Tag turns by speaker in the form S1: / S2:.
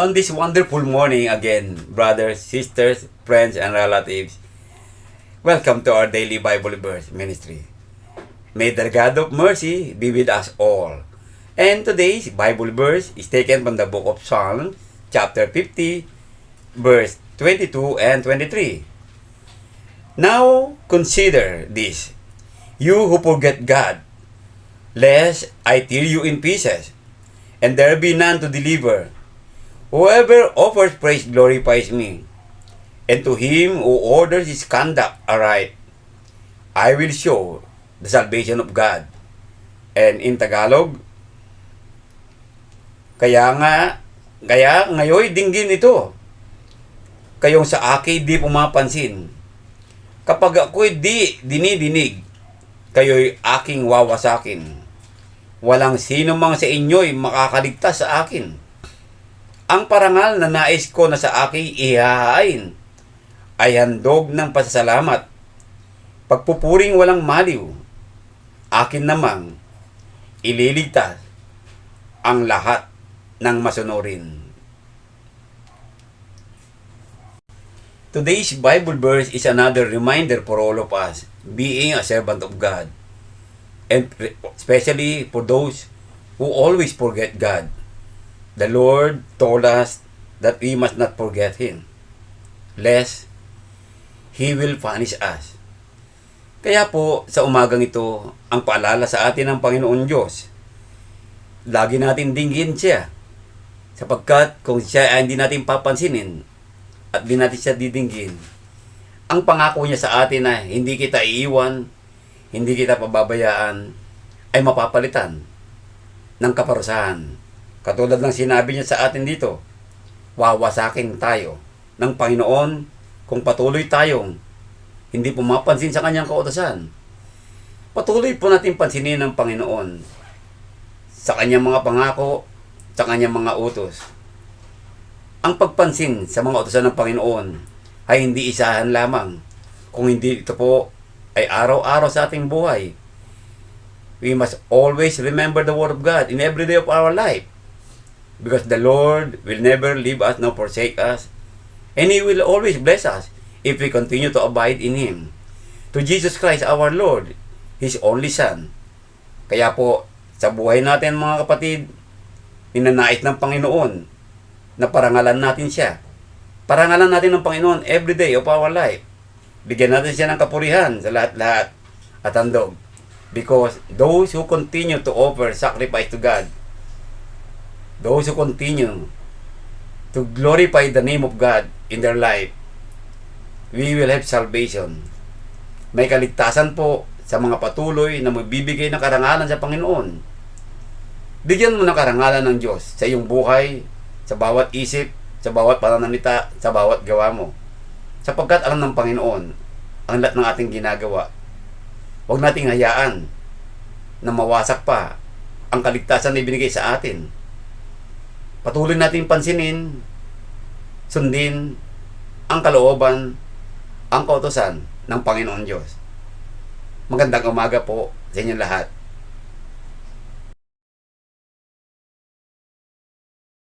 S1: On this wonderful morning again, brothers, sisters, friends, and relatives, welcome to our daily Bible verse ministry. May the God of mercy be with us all. And today's Bible verse is taken from the book of Psalms, chapter 50, verse 22 and 23. Now consider this, you who forget God, lest I tear you in pieces, and there be none to deliver. Whoever offers praise glorifies me, and to him who orders his conduct aright, I will show the salvation of God. And in Tagalog, kaya nga, kaya ngayon dinggin ito, kayong sa akin di pumapansin. Kapag ako'y di dinidinig, kayo'y aking wawasakin. Walang sino mang sa inyo'y makakaligtas sa akin. Ang parangal na nais ko na sa akin ihahain ay handog ng pasasalamat. Pagpupuring walang maliw, akin namang ililigtas ang lahat ng masunurin. Today's Bible verse is another reminder for all of us being a servant of God. And especially for those who always forget God. The Lord told us that we must not forget Him, lest He will punish us. Kaya po, sa umagang ito, ang paalala sa atin ng Panginoon Diyos, lagi natin dinggin siya. Sapagkat kung siya ay hindi natin papansinin at di natin siya didinggin, ang pangako niya sa atin na hindi kita iiwan, hindi kita pababayaan, ay mapapalitan ng kaparusahan. Katulad ng sinabi niya sa atin dito, wawasakin tayo ng Panginoon kung patuloy tayong hindi pumapansin sa kanyang kautosan. Patuloy po natin pansinin ng Panginoon sa kanyang mga pangako, sa kanyang mga utos. Ang pagpansin sa mga utosan ng Panginoon ay hindi isahan lamang, kung hindi ito po ay araw-araw sa ating buhay. We must always remember the Word of God in every day of our life. Because the Lord will never leave us nor forsake us. And He will always bless us if we continue to abide in Him. To Jesus Christ our Lord, His only Son. Kaya po, sa buhay natin mga kapatid, ninanais ng Panginoon na parangalan natin siya. Parangalan natin ng Panginoon every day of our life. Bigyan natin siya ng kapurihan sa lahat-lahat at handog. Because those who continue to offer sacrifice to God, those who continue to glorify the name of God in their life, we will have salvation. May kaligtasan po sa mga patuloy na magbibigay ng karangalan sa Panginoon. Bigyan mo ng karangalan ng Diyos sa iyong buhay, sa bawat isip, sa bawat pananalita, sa bawat gawa mo. Sapagkat alam ng Panginoon ang lahat ng ating ginagawa. Huwag nating hayaan na mawasak pa ang kaligtasan na ibinigay sa atin. Patuloy nating pansinin, sundin ang kalooban, ang kautosan ng Panginoon Diyos. Magandang umaga po sa inyong lahat.